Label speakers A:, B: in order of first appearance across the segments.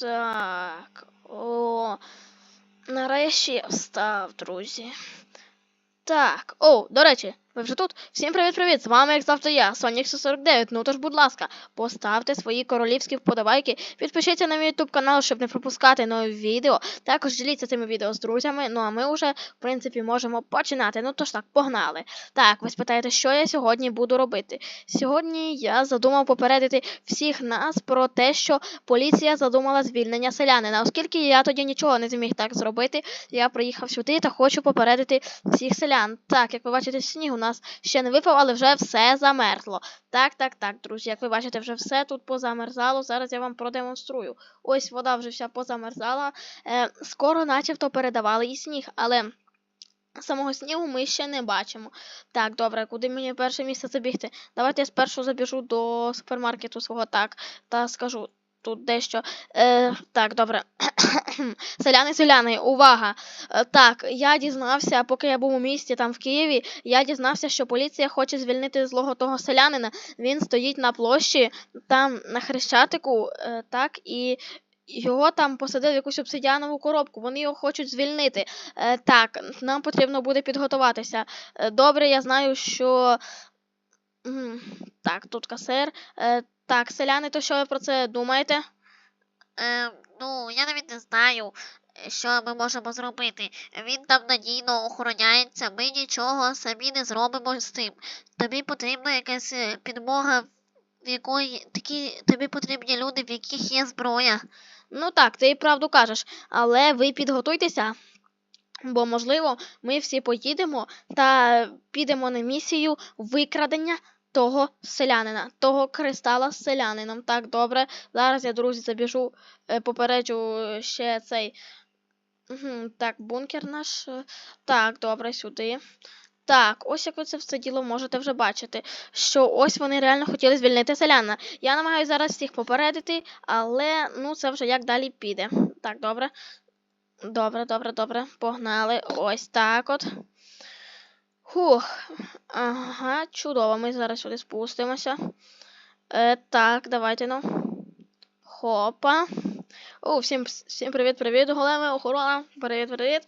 A: Так. О. Нарешті я встав, друзі. Так. О, до речі, ви вже тут? Всім привіт-привіт! З вами, як завжди, я, Сонік 149. Ну тож, будь ласка, поставте свої королівські вподобайки, підпишіться на мій YouTube канал, щоб не пропускати нові відео. Також діліться цими відео з друзями. Ну а ми вже, в принципі, можемо починати. Ну тож так, погнали. Так, ви спитаєте, що я сьогодні буду робити? Сьогодні я задумав попередити всіх нас про те, що поліція задумала звільнення селянина. Оскільки я тоді нічого не зміг так зробити, я приїхав сюди та хочу попередити всіх селян. Так, як ви бачите, сніг у нас ще не випав, але вже все замерзло. Так, так, так, друзі, як ви бачите, вже все тут позамерзало. Зараз я вам продемонструю. Ось вода вже вся позамерзала. Е, скоро, начебто, передавали і сніг, але. Самого снігу ми ще не бачимо. Так, добре, куди мені перше місце забігти? Давайте я спершу забіжу до супермаркету свого так та скажу тут дещо. Е, так, добре. селяни, селяни, увага! Е, так, я дізнався, поки я був у місті там в Києві, я дізнався, що поліція хоче звільнити злого того селянина. Він стоїть на площі, там на хрещатику, е, так, і. Його там посадили в якусь обсидіанову коробку, вони його хочуть звільнити. Е, так, нам потрібно буде підготуватися. Е, добре, я знаю, що. Так, тут касир. Е, так, селяни, то що ви про це думаєте?
B: Е, ну, я навіть не знаю, що ми можемо зробити. Він там надійно охороняється, ми нічого самі не зробимо з цим. Тобі потрібна якась е, підмога, в якої такі тобі потрібні люди, в яких є зброя.
A: Ну так, ти і правду кажеш, але ви підготуйтеся. Бо, можливо, ми всі поїдемо та підемо на місію викрадення того селянина, того кристала з селянином. Так, добре. Зараз я, друзі, забіжу, е, попереджу е, ще цей. Так, бункер наш. Так, добре, сюди. Так, ось як ви це все діло можете вже бачити, що ось вони реально хотіли звільнити селяна. Я намагаюся зараз всіх попередити, але ну це вже як далі піде. Так, добре. Добре, добре, добре. Погнали. Ось так от. Хух. Ага, чудово. Ми зараз сюди спустимося. Е, так, давайте ну. Хопа. О, всім, всім привіт-привіт, големи, охорона. Привіт-привіт.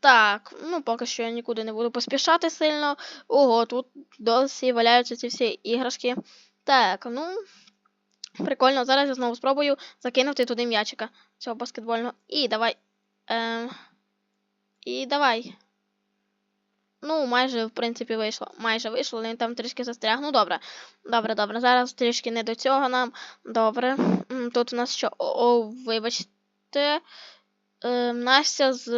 A: Так, ну поки що я нікуди не буду поспішати сильно. Ого, тут досі валяються ці всі іграшки. Так, ну. Прикольно, зараз я знову спробую закинути туди м'ячика цього баскетбольного. І давай. Ем, і давай. Ну, майже, в принципі, вийшло. Майже вийшло, але він там трішки застряг. Ну, добре. Добре, добре. Зараз трішки не до цього нам. Добре. Тут у нас що? О, о вибачте. Е, Настя з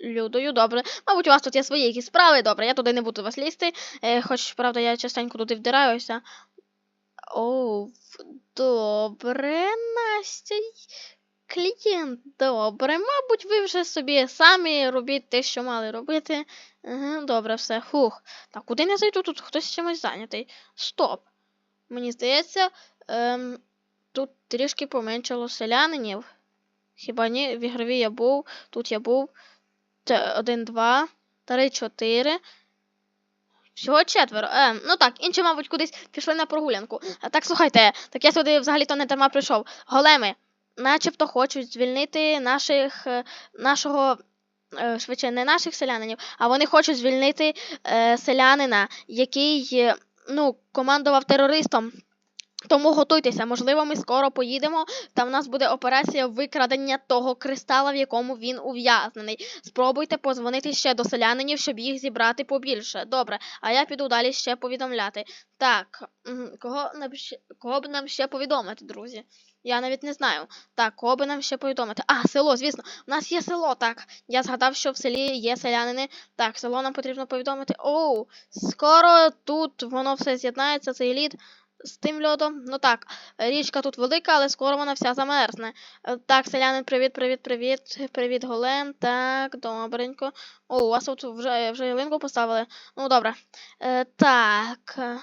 A: Людою, добре. Мабуть, у вас тут є свої якісь справи, добре, я туди не буду вас лізти. Е, хоч, правда, я частенько туди вдираюся. О, добре, Настя. Клієнт, добре. Мабуть, ви вже собі самі робіть те, що мали робити. Добре, все. Хух. Так, куди не зайду? Тут хтось чимось зайнятий. Стоп. Мені здається, ем, тут трішки поменшало селянинів. Хіба ні? В ігровій я був, тут я був. Один, два, три, чотири. Всього четверо. Ем, ну так, інші, мабуть, кудись пішли на прогулянку. А, так, слухайте, так я сюди взагалі-то не дарма прийшов. Големи, начебто хочуть звільнити наших, е, нашого. е, Швидше, не наших селянинів, а вони хочуть звільнити е, селянина, який е, ну, командував терористом. Тому готуйтеся, можливо, ми скоро поїдемо, та в нас буде операція викрадення того кристала, в якому він ув'язнений. Спробуйте позвонити ще до селянинів, щоб їх зібрати побільше. Добре, а я піду далі ще повідомляти. Так, кого, кого б нам ще повідомити, друзі? Я навіть не знаю. Так, кого би нам ще повідомити? А, село, звісно. У нас є село, так. Я згадав, що в селі є селянини. Так, село нам потрібно повідомити. Оу, скоро тут воно все з'єднається, цей лід з тим льодом. Ну так, річка тут велика, але скоро вона вся замерзне. Е, Так, селянин, привіт, привіт, привіт. Привіт, голем. Так, добренько. О, у вас тут вже, вже ялинку поставили. Ну, добре. Е, так. е,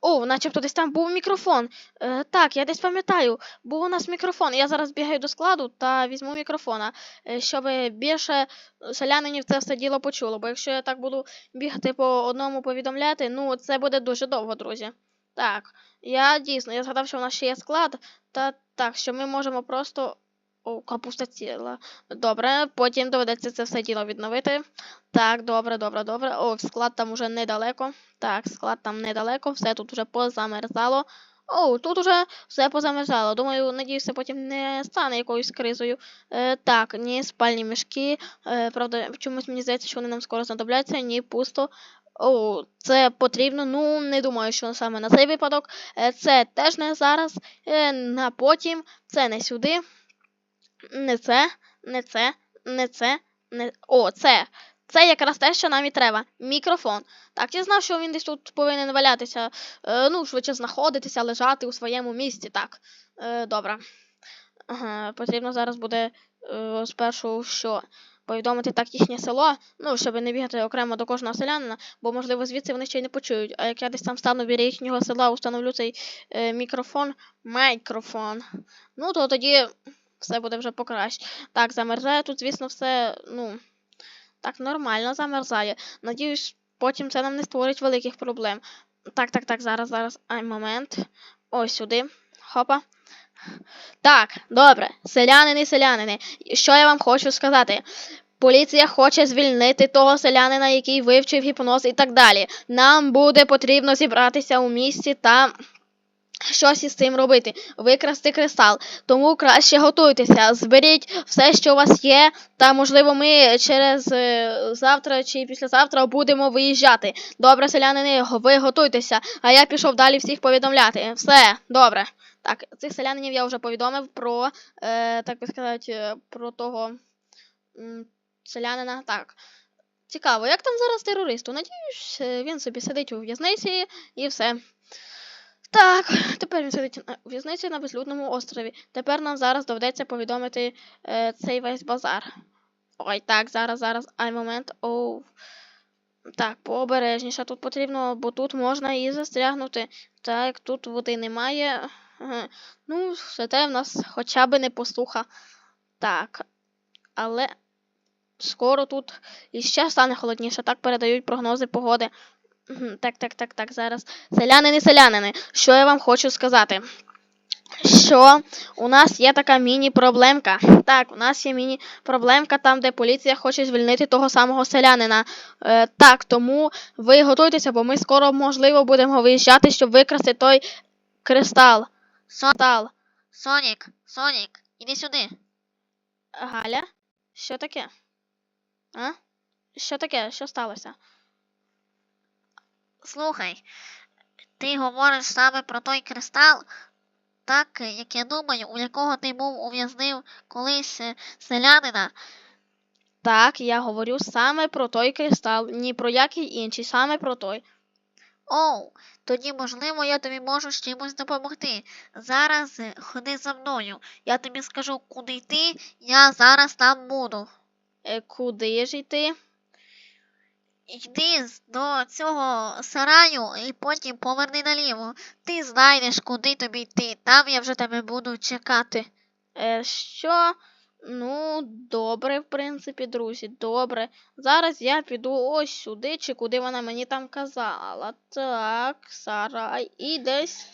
A: О, начебто десь там був мікрофон. Е, так, я десь пам'ятаю. Був у нас мікрофон. Я зараз бігаю до складу та візьму мікрофона, е, щоб більше селянинів це все діло почуло. Бо якщо я так буду бігати по одному повідомляти, ну це буде дуже довго, друзі. Так, я дійсно, я згадав, що в нас ще є склад, та так, що ми можемо просто О, капуста ціла. Добре, потім доведеться це все діло відновити. Так, добре, добре, добре. О, склад там уже недалеко. Так, склад там недалеко, все тут уже позамерзало. О, тут уже все позамерзало. Думаю, надіюся, потім не стане якоюсь кризою. Е, так, ні, спальні мішки. Е, правда, чомусь мені здається, що вони нам скоро знадобляться. Ні, пусто. О, це потрібно. Ну, не думаю, що саме на цей випадок. Е, це теж не зараз. Е, на потім. Це не сюди. Не це, не це, не це, не. О, це. Це якраз те, що нам і треба. Мікрофон. Так, я знав, що він десь тут повинен валятися. Е, ну, швидше знаходитися, лежати у своєму місці. Так. Е, добре. Ага, потрібно зараз буде е, спершу що? Повідомити так їхнє село, ну, щоб не бігати окремо до кожного селянина, бо, можливо, звідси вони ще й не почують. А як я десь там стану біля їхнього села, установлю цей е, мікрофон, мікрофон. Ну, то тоді все буде вже покраще. Так, замерзає тут, звісно, все, ну, так, нормально замерзає. Надіюсь, потім це нам не створить великих проблем. Так, так, так, зараз, зараз. Ай, момент. Ось сюди. Хопа. Так, добре. Селянини, селянини. Що я вам хочу сказати? Поліція хоче звільнити того селянина, який вивчив гіпноз і так далі. Нам буде потрібно зібратися у місті та щось із цим робити. Викрасти кристал. Тому краще готуйтеся, зберіть все, що у вас є, та можливо ми через е, завтра чи післязавтра будемо виїжджати. Добре, селянини, ви готуйтеся, а я пішов далі всіх повідомляти. Все, добре. Так, цих селянинів я вже повідомив про, е, так би сказати, е, про того м, селянина. Так. Цікаво, як там зараз терористу? Надіюсь, він собі сидить у в'язниці і все. Так, тепер він сидить на- в'язниці на безлюдному острові. Тепер нам зараз доведеться повідомити е, цей весь базар. Ой, так, зараз, зараз, ай момент. Оу. Так, пообережніше тут потрібно, бо тут можна і застрягнути. Так, тут води немає. Ну, зате в нас хоча б не посуха. Так. Але скоро тут іще стане холодніше. Так передають прогнози погоди. Так, так, так, так, зараз. Селянини, селянини, що я вам хочу сказати? Що у нас є така міні-проблемка. Так, у нас є міні-проблемка там, де поліція хоче звільнити того самого селянина. Е, так, тому ви готуйтеся, бо ми скоро, можливо, будемо виїжджати, щоб викрасти той кристал. Кристал.
B: Сонік, Сонік, іди сюди.
A: Галя? Що таке? А? Що таке? Що сталося?
B: Слухай, ти говориш саме про той кристал, так, як я думаю, у якого ти був ув'язнив колись е, селянина.
A: Так, я говорю саме про той кристал, ні про який інший, саме про той.
B: Оу, тоді, можливо, я тобі можу з чимось допомогти. Зараз е, ходи за мною. Я тобі скажу, куди йти, я зараз там буду.
A: Е, куди ж йти?
B: Йди до цього сараю і потім поверни наліво. Ти знайдеш, куди тобі йти. Там я вже тебе буду чекати.
A: Е, що? Ну, добре, в принципі, друзі, добре. Зараз я піду ось сюди, чи куди вона мені там казала. Так, сарай, і десь.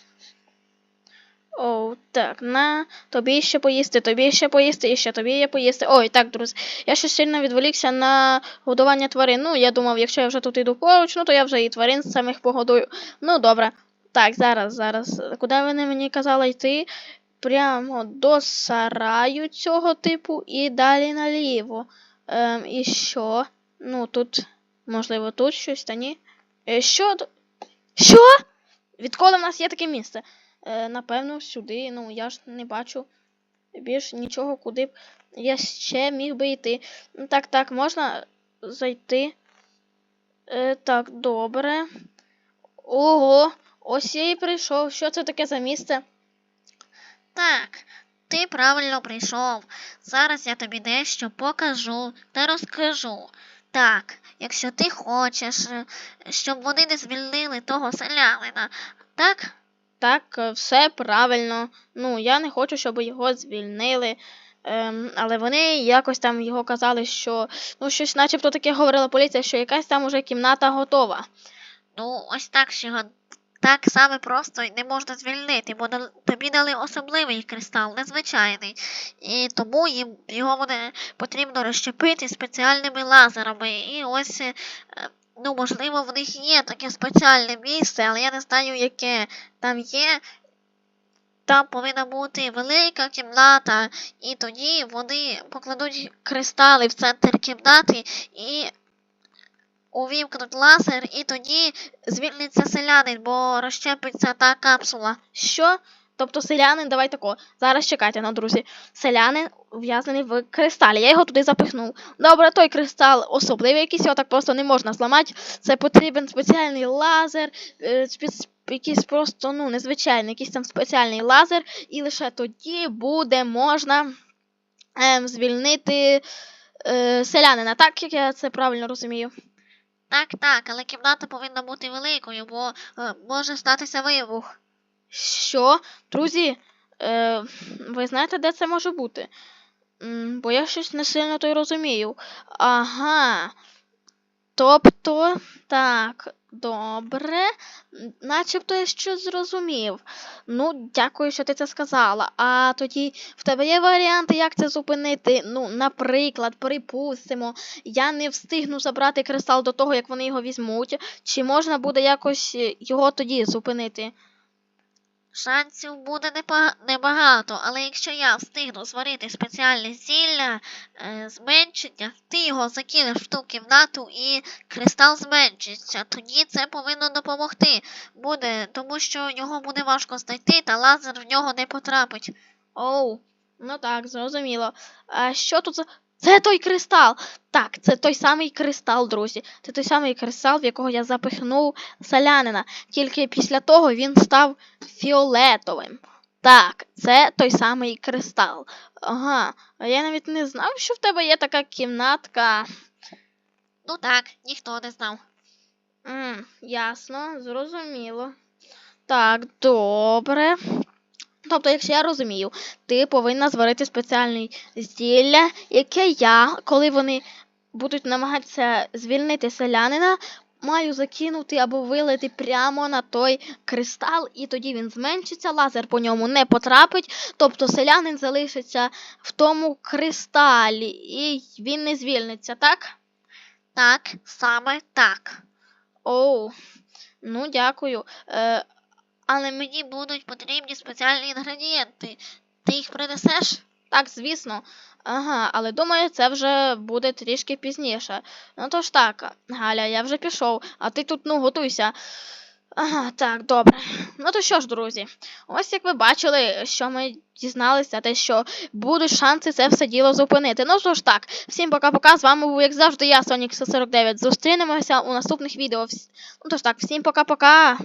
A: Оу, так, на, тобі ще поїсти, тобі ще поїсти, і ще тобі є поїсти. Ой, так, друзі, я ще сильно відволікся на годування тварин. Ну, я думав, якщо я вже тут іду поруч, ну то я вже і тварин самих погодую. Ну, добре. Так, зараз, зараз. Куди вони мені казали йти? Прямо до сараю цього типу і далі наліво. Ем, і що? Ну, тут, можливо, тут щось, та ні. Е, що? Що? Відколи в нас є таке місце? Е, напевно, сюди. Ну, я ж не бачу більш нічого, куди б я ще міг би йти. Ну, Так, так, можна зайти. Е, так, добре. Ого, ось я і прийшов. Що це таке за місце?
B: Так, ти правильно прийшов. Зараз я тобі дещо покажу та розкажу. Так, якщо ти хочеш, е, щоб вони не звільнили того селянина, так?
A: Так, е, все правильно. Ну, я не хочу, щоб його звільнили. Ем, але вони якось там його казали, що ну щось, начебто таке говорила поліція, що якась там уже кімната готова.
B: Ну, ось так ще го- так саме просто не можна звільнити, бо тобі дали особливий кристал, незвичайний. І тому їм його буде потрібно розщепити спеціальними лазерами. І ось, е, ну, можливо, в них є таке спеціальне місце, але я не знаю, яке там є. Там повинна бути велика кімната, і тоді вони покладуть кристали в центр кімнати і увімкнуть лазер, і тоді звільниться селянин, бо розщепиться та капсула.
A: Що? Тобто селянин, давай тако. Зараз чекайте, ну, друзі. Селянин ув'язнений в кристалі. Я його туди запихнув. Добре, той кристал особливий якийсь, його так просто не можна зламати. Це потрібен спеціальний лазер, е, якийсь просто, ну, незвичайний, якийсь там спеціальний лазер, і лише тоді буде можна ем, звільнити е, селянина, так як я це правильно розумію.
B: Так, так, але кімната повинна бути великою, бо е, може статися вибух.
A: Що? Друзі, е, ви знаєте, де це може бути? Бо я щось не сильно то й розумію. Ага. Тобто, так, добре. Начебто я щось зрозумів. Ну, дякую, що ти це сказала. А тоді в тебе є варіанти, як це зупинити? Ну, наприклад, припустимо, я не встигну забрати кристал до того, як вони його візьмуть. Чи можна буде якось е, його тоді зупинити?
B: Шансів буде небагато, але якщо я встигну зварити спеціальне зілля е, зменшення, ти його закинеш в ту кімнату і кристал зменшиться. Тоді це повинно допомогти. Буде, тому що його буде важко знайти, та лазер в нього не потрапить.
A: Оу, ну так, зрозуміло. А що тут за. Це той кристал! Так, це той самий кристал, друзі. Це той самий кристал, в якого я запихнув селянина. Тільки після того він став фіолетовим. Так, це той самий кристал. Ага, а я навіть не знав, що в тебе є така кімнатка.
B: Ну так, ніхто не знав.
A: М, ясно, зрозуміло. Так, добре. Тобто, якщо я розумію, ти повинна зварити спеціальне зілля, яке я, коли вони будуть намагатися звільнити селянина, маю закинути або вилити прямо на той кристал, і тоді він зменшиться, лазер по ньому не потрапить, тобто селянин залишиться в тому кристалі, і він не звільниться, так?
B: Так, саме так.
A: Оу, ну дякую. Е,
B: Але мені будуть потрібні спеціальні інгредієнти. Ти їх принесеш?
A: так, звісно. Ага, але думаю, це вже буде трішки пізніше. Ну то ж так, Галя, я вже пішов, а ти тут ну готуйся. Ага, так, добре. Ну то що ж, друзі, ось як ви бачили, що ми дізналися, те, що будуть шанси це все діло зупинити. Ну то ж так, всім пока-пока. З вами був, як завжди, я, Сонік 149. Зустрінемося у наступних відео. Ну то ж так, всім пока-пока.